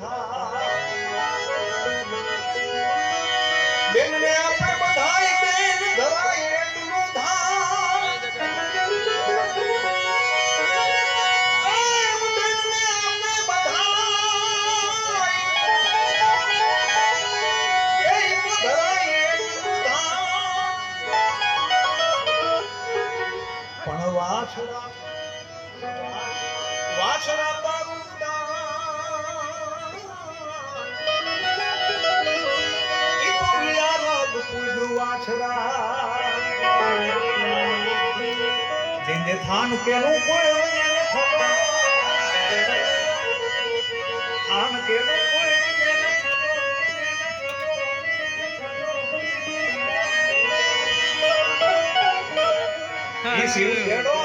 થાય. બેનને આપણે પૂજ્યું જેને થાન કેનું કોઈ વજન થતો થાન કેનું કોઈ શિવ ખેડો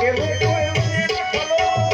કેવું કોઈ